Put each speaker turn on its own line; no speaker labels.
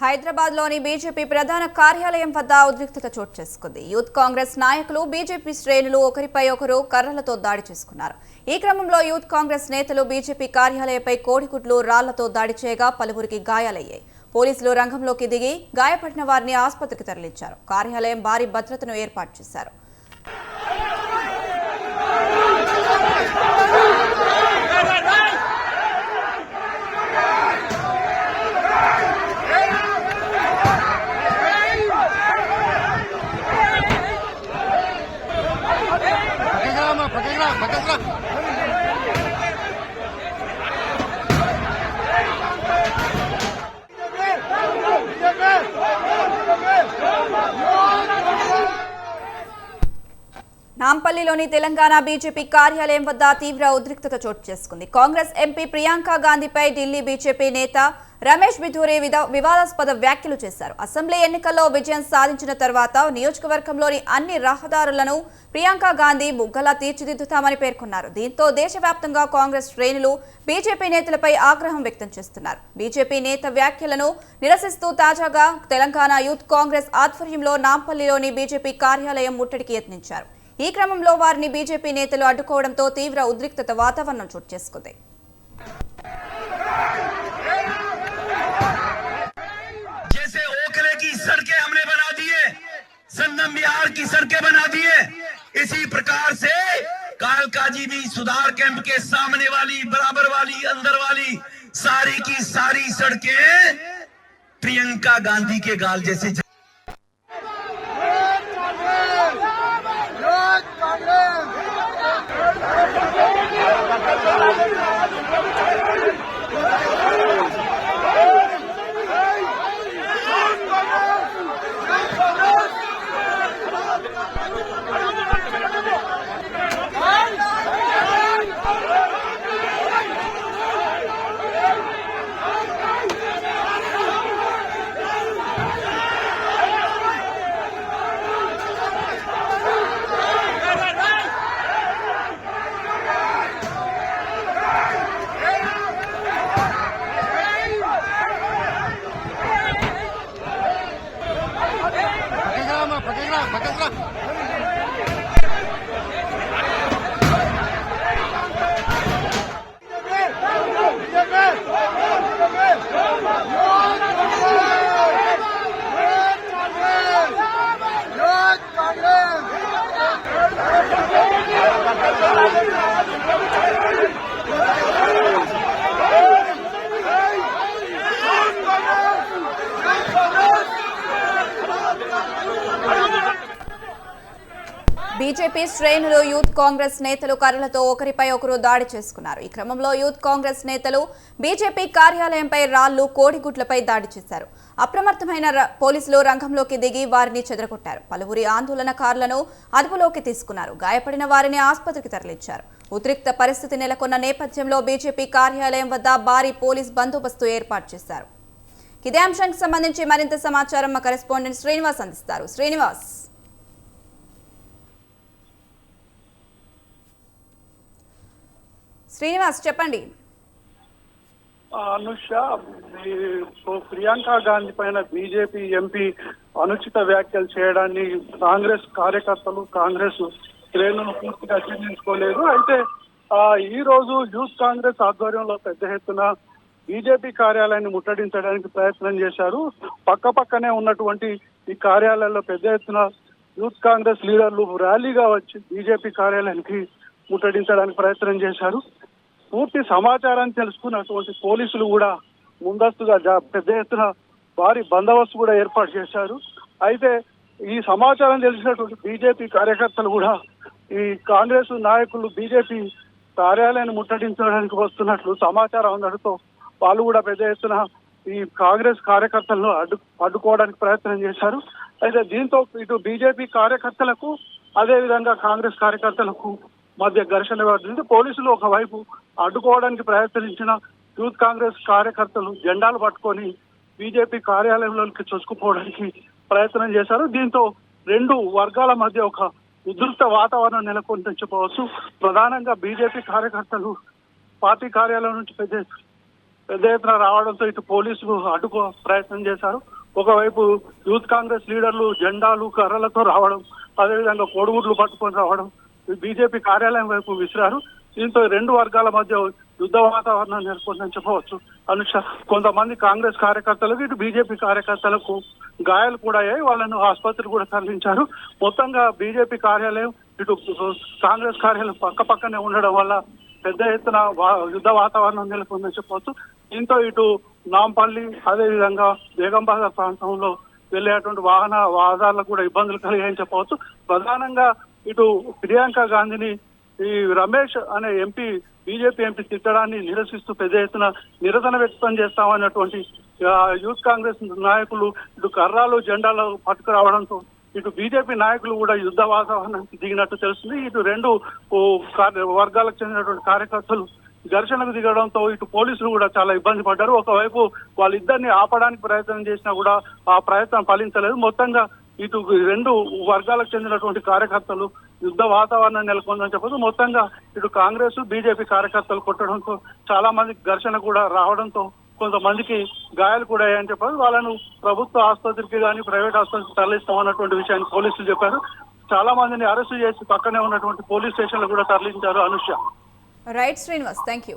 హైదరాబాద్లోని బీజేపీ ప్రధాన కార్యాలయం వద్ద ఉద్రిక్తత చోటు చేసుకుంది. యూత్ కాంగ్రెస్ నాయకులు బీజేపీ శ్రేణులు ఒకరిపై ఒకరు కర్రలతో దాడి చేసుకున్నారు. ఈ క్రమంలో యూత్ కాంగ్రెస్ నేతలు బీజేపీ కార్యాలయంపై కోడిగుడ్లు రాళ్ళతో దాడి చేయగా పలువురికి గాయాలయ్యాయి. పోలీసులు రంగంలోకి దిగి గాయపడిన వారిని ఆసుపత్రికి తరలించారు. కార్యాలయం భారీ భద్రతను ఏర్పాటు చేశారు. నాంపల్లిలోని తెలంగాణ బీజేపీ కార్యాలయం వద్ద తీవ్ర ఉద్రిక్తత చోటు చేసుకుంది. కాంగ్రెస్ ఎంపీ ప్రియాంక గాంధీపై ఢిల్లీ బీజేపీ నేత రమేష్ బిధూరి విద- వివాదాస్పద వ్యాఖ్యలు చేశారు. అసెంబ్లీ ఎన్నికల్లో విజయం సాధించిన తర్వాత నియోజకవర్గంలోని అన్ని రహదారులను ప్రియాంక గాంధీ ముగ్గలా తీర్చిదిద్దుతామని పేర్కొన్నారు. దీంతో దేశవ్యాప్తంగా కాంగ్రెస్ శ్రేణులు బీజేపీ నేతలపై ఆగ్రహం వ్యక్తం చేస్తున్నారు. బీజేపీ నేత వ్యాఖ్యలను నిరసిస్తూ తాజాగా తెలంగాణ యూత్ కాంగ్రెస్ ఆధ్వర్యంలో నాంపల్లిలోని బీజేపీ కార్యాలయం ముట్టడికి యత్నించారు. ఈ క్రమంలో వారిని బీజేపీ నేతలు అడ్డుకోవడంతో తీవ్ర ఉద్రిక్తత వాతావరణం చోటు చేసుకుంది.
जैसे ओखले की सड़कें हमने बना दिए संगम बिहार की सड़कें बना दिए इसी प्रकार से कालकाजी भी सुधार कैंप के सामने वाली, बराबर वाली, अंदर वाली सारी की सारी सड़कें प्रियंका गांधी के गाल जैसे
Pakai gerak, pakai gerak.
BJP శ్రేణులు యూత్ కాంగ్రెస్ నేతలు కర్రలతో ఒకరిపై ఒకరు దాడి చేసుకున్నారు. ఈ క్రమంలో యూత్ కాంగ్రెస్ నేతలు బీజేపీ కార్యాలయంపై రాళ్ళు కోడిగుడ్లపై దాడి చేశారు. అప్రమత్తమైన పోలీసులు రంగంలోకి దిగి వారిని చెదరగొట్టారు. పలువురి ఆందోళనకారులను అదుపులోకి తీసుకున్నారు. గాయపడిన వారిని ఆసుపత్రికి తరలించారు. ఉద్రిక్త పరిస్థితి నెలకొన్న నేపథ్యంలో బీజేపీ కార్యాలయం వద్ద భారీ పోలీస్ బందోబస్తు ఏర్పాటు చేశారు. ఇదే అంశానికి సంబంధించి మరింత సమాచారం మా కరెస్పాండెంట్ శ్రీనివాస్ అందిస్తారు. శ్రీనివాస్. శ్రీనివాస్ చెప్పండి.
అనుష ప్రియాంక గాంధీ పైన బీజేపీ ఎంపీ అనుచిత వ్యాఖ్యలు చేయడాన్ని కాంగ్రెస్ కార్యకర్తలు కాంగ్రెస్ శ్రేణులు పూర్తిగా జీర్ణించుకోలేదు అయితే ఈ రోజు యూత్ కాంగ్రెస్ ఆధ్వర్యంలో పెద్ద ఎత్తున బీజేపీ కార్యాలయాన్ని ముట్టడించడానికి ప్రయత్నం చేశారు. పక్క పక్కనే ఉన్నటువంటి ఈ కార్యాలయంలో పెద్ద ఎత్తున యూత్ కాంగ్రెస్ లీడర్లు ర్యాలీగా వచ్చి బీజేపీ కార్యాలయానికి ముట్టడించడానికి ప్రయత్నం చేశారు. పూర్తి సమాచారాన్ని తెలుసుకున్నటువంటి పోలీసులు కూడా ముందస్తుగా పెద్ద ఎత్తున భారీ బందోబస్తు కూడా ఏర్పాటు చేశారు. అయితే ఈ సమాచారం తెలిసినటువంటి బీజేపీ కార్యకర్తలు కూడా ఈ కాంగ్రెస్ నాయకులు బీజేపీ కార్యాలయాన్ని ముట్టడించడానికి వస్తున్నట్లు సమాచారం అందడంతో వాళ్ళు కూడా పెద్ద ఎత్తున ఈ కాంగ్రెస్ కార్యకర్తలను అడ్డు అడ్డుకోవడానికి ప్రయత్నం చేశారు. అయితే దీంతో ఇటు బీజేపీ కార్యకర్తలకు అదే విధంగా కాంగ్రెస్ కార్యకర్తలకు మధ్య ఘర్షణ పడింది పోలీసులు ఒకవైపు అడ్డుకోవడానికి ప్రయత్నించిన యూత్ కాంగ్రెస్ కార్యకర్తలు జెండాలు పట్టుకొని బీజేపీ కార్యాలయంలోకి చొచ్చుకుపోవడానికి ప్రయత్నం చేశారు. దీంతో రెండు వర్గాల మధ్య ఒక ఉధృత వాతావరణం నెలకొని చెప్పవచ్చు ప్రధానంగా బీజేపీ కార్యకర్తలు పార్టీ కార్యాలయం నుంచి పెద్ద పెద్ద ఎత్తున రావడంతో ఇటు పోలీసులు అడ్డుకో ప్రయత్నం చేశారు. ఒకవైపు యూత్ కాంగ్రెస్ లీడర్లు జెండాలు కర్రలతో రావడం అదేవిధంగా కోడిగుడ్లు పట్టుకొని రావడం బీజేపీ కార్యాలయం వైపు విసిరారు. దీంతో రెండు వర్గాల మధ్య యుద్ధ వాతావరణం నెలకొందని చెప్పవచ్చు. అనుష కొంతమంది కాంగ్రెస్ కార్యకర్తలకు ఇటు బీజేపీ కార్యకర్తలకు గాయాలు కూడా అయ్యాయి. వాళ్ళను ఆసుపత్రి కూడా తరలించారు. మొత్తంగా బీజేపీ కార్యాలయం ఇటు కాంగ్రెస్ కార్యాలయం పక్క పక్కనే ఉండడం వల్ల పెద్ద ఎత్తున వా- యుద్ధ వాతావరణం నెలకొందని చెప్పవచ్చు. దీంతో ఇటు నాంపల్లి అదేవిధంగా బేగంబాజార్ ప్రాంతంలో వెళ్ళేటువంటి వాహన వాహనాలకు కూడా ఇబ్బందులు కలిగాయని చెప్పవచ్చు. ప్రధానంగా ఇటు ప్రియాంక గాంధీని ఈ రమేష్ అనే ఎంపీ బీజేపీ ఎంపీ తిట్టడాన్ని నిరసిస్తూ పెద్ద ఎత్తున నిరసన వ్యక్తం చేస్తామన్నటువంటి యూత్ కాంగ్రెస్ నాయకులు ఇటు కర్రాలు జెండాలు పట్టుకురావడంతో ఇటు బీజేపీ నాయకులు కూడా యుద్ధ వాతావరణానికి దిగినట్టు తెలుస్తుంది. ఇటు రెండు వర్గాలకు చెందినటువంటి కార్యకర్తలు ఘర్షణకు దిగడంతో ఇటు పోలీసులు కూడా చాలా ఇబ్బంది పడ్డారు. ఒకవైపు వాళ్ళిద్దరిని ఆపడానికి ప్రయత్నం చేసినా కూడా ఆ ప్రయత్నం ఫలించలేదు. మొత్తంగా ఇటు రెండు వర్గాలకు చెందినటువంటి కార్యకర్తలు యుద్ధ వాతావరణం నెలకొందని చెప్పదు మొత్తంగా ఇటు కాంగ్రెస్ బీజేపీ కార్యకర్తలు కొట్టడంతో చాలా మంది ఘర్షణ కూడా రావడంతో కొంతమందికి గాయాలు కూడా అయ్యాయని చెప్పారు వాళ్ళను ప్రభుత్వ ఆసుపత్రికి కానీ ప్రైవేట్ ఆసుపత్రికి తరలిస్తామన్నటువంటి విషయాన్ని పోలీసులు చెప్పారు. చాలా మందిని అరెస్టు చేసి పక్కనే ఉన్నటువంటి పోలీస్ స్టేషన్లు కూడా తరలించారు Anusha.
Right Srinivas thank you